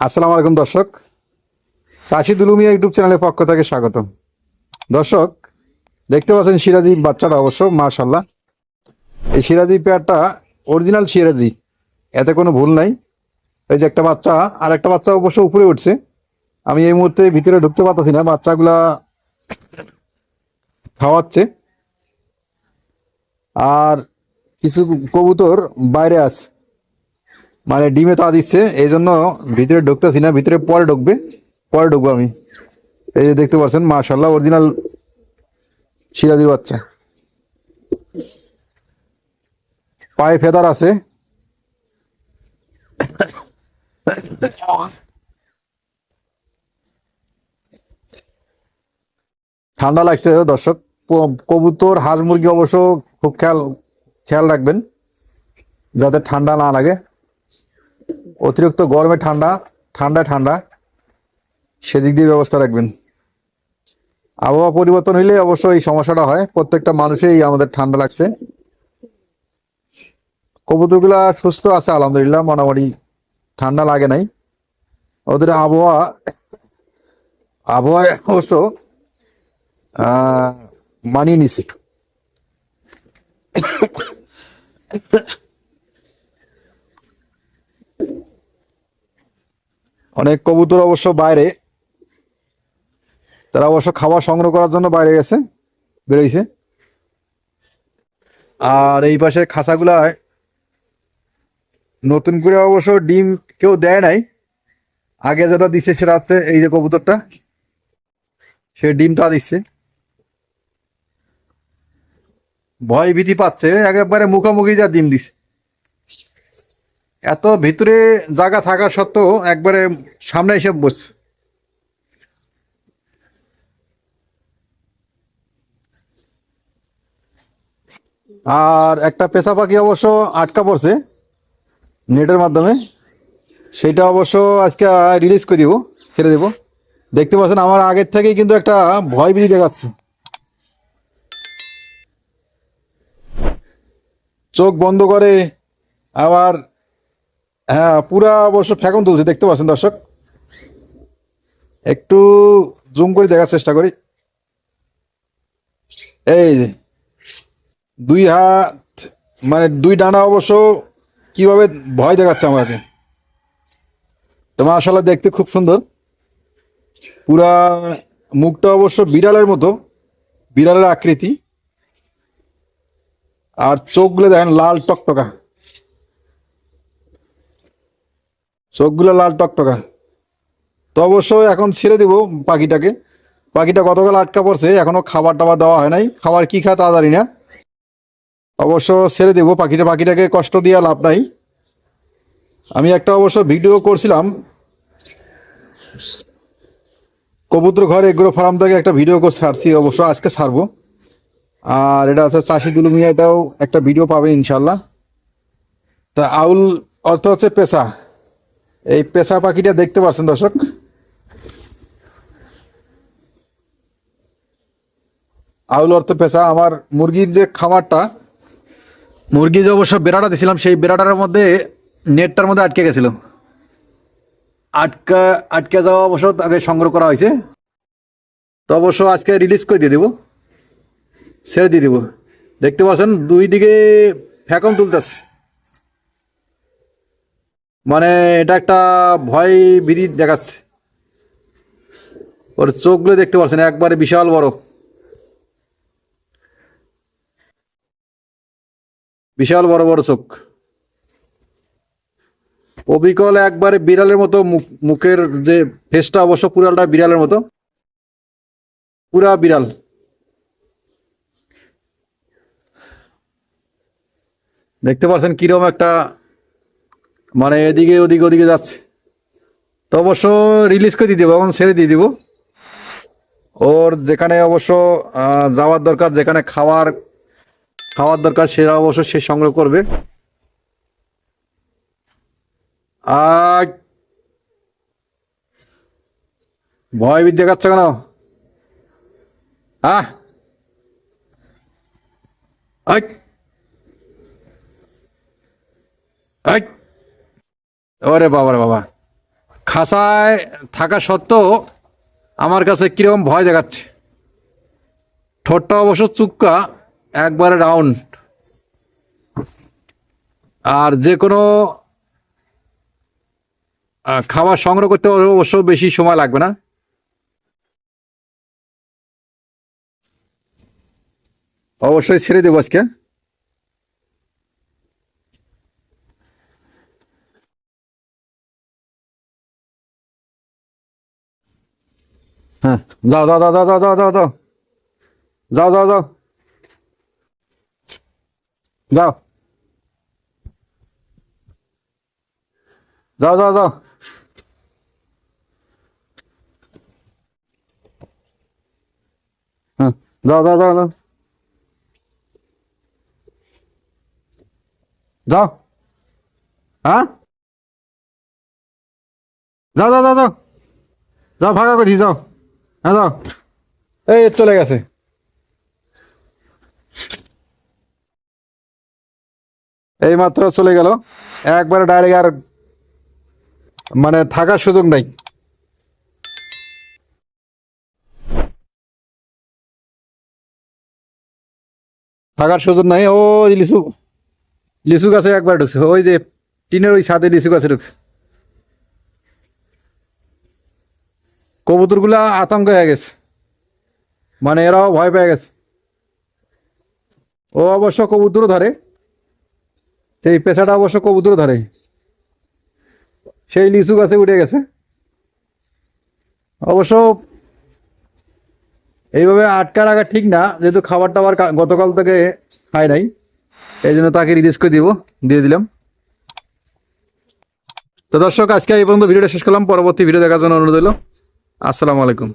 আসসালামু আলাইকুম, দর্শক। চাষি দুলুমিয়া ইউটিউব চ্যানেলের পক্ষ থেকে স্বাগতম। দর্শক, দেখতে পাচ্ছেন সিরাজি বাচ্চাটা অবশ্য মাশাল্লাহ এই সিরাজি পেয়ারটা অরিজিনাল সিরাজি, এতে কোনো ভুল নাই। এই যে একটা বাচ্চা, আর একটা বাচ্চা অবশ্য উপরে উঠছে। আমি এই মুহূর্তে ভিতরে ঢুকতে পারতেছি না, বাচ্চাগুলা খাওয়াচ্ছে। আর কিছু কবুতর বাইরে আছে। মানে ডিমে তা দিচ্ছে এই জন্য ভিতরে ঢুকতেছি না, ভিতরে পরে ঢুকবে, পরে ঢুকবো আমি। এই যে দেখতে পাচ্ছেন মাশাল্লাহ অরিজিনাল সিরাজির বাচ্চা। পায়ে ফেদার আছে। ঠান্ডা লাগছে দর্শক কবুতর, হাঁস মুরগি অবশ্য খুব খেয়াল খেয়াল রাখবেন, যাতে ঠান্ডা না লাগে। অতিরিক্ত গরমে ঠান্ডা, ঠান্ডায় ঠান্ডা, সেদিক দিয়ে ব্যবস্থা রাখবেন। আবহাওয়া পরিবর্তন হইলে অবশ্য এই সমস্যাটা হয়। প্রত্যেকটা মানুষেই আমাদের ঠান্ডা লাগছে। কবুতরগুলা সুস্থ আছে, আলহামদুলিল্লাহ, মোটামুটি ঠান্ডা লাগে নাই। ওদের আবহাওয়া আবহাওয়া অবশ্য মানিয়ে নিছে। অনেক কবুতর অবশ্য বাইরে। তারা অবশ্য খাবার সংগ্রহ করার জন্য বাইরে গেছে বেরোইছে আর এই পাশে খাঁচাগুলায় নতুন করে অবশ্য ডিম কেউ দেয় নাই। আগে যেটা দিছে সেটা হচ্ছে এই যে কবুতরটা। সে ডিমটা দিচ্ছে ভয় ভীতি পাচ্ছে, একেবারে মুখোমুখি যা ডিম দিছে। এত ভিতরে জায়গা থাকা সত্ত্বেও একবারে সামনে এসে বসছে। আর একটা পেশা পাখি অবশ্য আটকা পড়ছে নেটের মাধ্যমে। সেটা অবশ্য আজকে রিলিজ করে দিব, ছেড়ে দেব। দেখতে পাচ্ছেন আমার আগের থেকেই কিন্তু একটা ভয় ভীতি দেখাচ্ছে। চোখ বন্ধ করে আবার হ্যাঁ পুরা অবশ্য ফ্যাকন তুলছে, দেখতে পাচ্ছেন দর্শক? একটু জুম করে দেখার চেষ্টা করি। এই দুই হাত মানে দুই ডানা অবশ্য কীভাবে ভয় দেখাচ্ছে আমাকে। তোমার আসলে দেখতে খুব সুন্দর। পুরা মুখটা অবশ্য বিড়ালের মতো, বিড়ালের আকৃতি। আর চোখগুলো দেখেন লাল টকটকা। চোখগুলো লাল টকটকা। তো অবশ্যই এখন ছেড়ে দিব পাখিটাকে। পাখিটা গতকাল আটকা পড়ছে এখনও খাবার টাবার দেওয়া হয় নাই। খাবার কী খায় তা জানি না। অবশ্য ছেড়ে দেবো পাখিটা, পাখিটাকে কষ্ট দিয়ে লাভ নাই। আমি একটা অবশ্য ভিডিও করছিলাম। কবুতর ঘর এগুলো ফার্ম থেকে একটা ভিডিও করে ছাড়ছি, অবশ্য আজকে ছাড়বো। আর এটা আছে চাষি দুলুমিয়া এটাও একটা ভিডিও পাবে ইনশাল্লাহ তা আউল অর্থ হচ্ছে পেশা। এই পেশা পাখিটা দেখতে পাচ্ছেন দর্শক? আউল অর্থ পেশা। আমার মুরগির যে খামারটা, মুরগি যে অবশ্য বেড়াটা দিয়েছিলাম সেই বেড়াটার মধ্যে নেটটার মধ্যে আটকে গেছিল। আটকা, আটকে যাওয়া অবশ্য তাকে সংগ্রহ করা হয়েছে। তো অবশ্য আজকে রিলিজ করে দিয়ে দেবো। ছেড়ে দিয়ে দেবো। দেখতে পাচ্ছেন, দুই দিকে ফ্যাকম তুলতেছে। মানে এটা একটা ভয় ভীতি দেখাচ্ছে। ওর চোখগুলো দেখতে পাচ্ছেন একবারে বিশাল বড়। বিশাল বড় বড় চোখ। অবিকল একবারে বিড়ালের মতো মুখ- মুখের যে ফেসটা অবশ্য পুরালটা বিড়ালের মতো। পুরা বিড়াল। দেখতে পাচ্ছেন কীরকম একটা মানে এদিকে ওদিকে ওদিকে যাচ্ছে। তো অবশ্য রিলিজ করে দিয়ে দেবো, এখন ছেড়ে দিয়ে দিব। ওর যেখানে অবশ্য যাওয়ার দরকার, যেখানে খাওয়ার খাওয়ার দরকার, সেটা অবশ্য সে সংগ্রহ করবে। আজ ভয় বিদ্যা দেখাচ্ছে কেন? আহ, আই। ওরে বাবা রে বাবা। খাসায় থাকা সত্ত্বেও আমার কাছে কীরকম ভয় দেখাচ্ছে। ঠোঁটটা অবশ্য চুক্কা, একবারে রাউন্ড আর যে কোনো খাবার সংগ্রহ করতে অবশ্য বেশি সময় লাগবে না। অবশ্যই ছেড়ে দেবো আজকে। হ্যাঁ যাও যাও যাও যাও যাও যাও যাও যাও যাও যাও যাও যাও যাও যাও হ্যাঁ যাও যাও যাও যাও যাও হ্যাঁ যাও যাও যাও যাও হ্যাঁ এই চলে গেছে। এই মাত্র চলে গেল। একবারে ডাইরেক্ট আর মানে থাকার সুযোগ নাই। থাকার সুযোগ নাই। ও লিচু লিচু গাছে একবার ঢুকছে। ওই যে টিনের ওই ছাদে লিচু গাছে ঢুকছে। কবুতরগুলা আতঙ্ক হয়ে গেছে। মানে এরাও ভয় পেয়ে গেছে। ও অবশ্য কবুতর ধরে। সেই পেশাটা অবশ্য কবুতর ধরে। সেই লিচু গাছে উঠে গেছে। অবশ্য এইভাবে আটকা রাখা ঠিক না, যেহেতু খাবার টাবার গতকাল থেকে খাই নাই। এই জন্য তাকে রিলিজ করে দিব, দিয়ে দিলাম। তো দর্শক, আজকে এই পর্যন্ত ভিডিওটা শেষ করলাম। পরবর্তী ভিডিও দেখার জন্য অনুরোধ হলো আসসালামু আলাইকুম।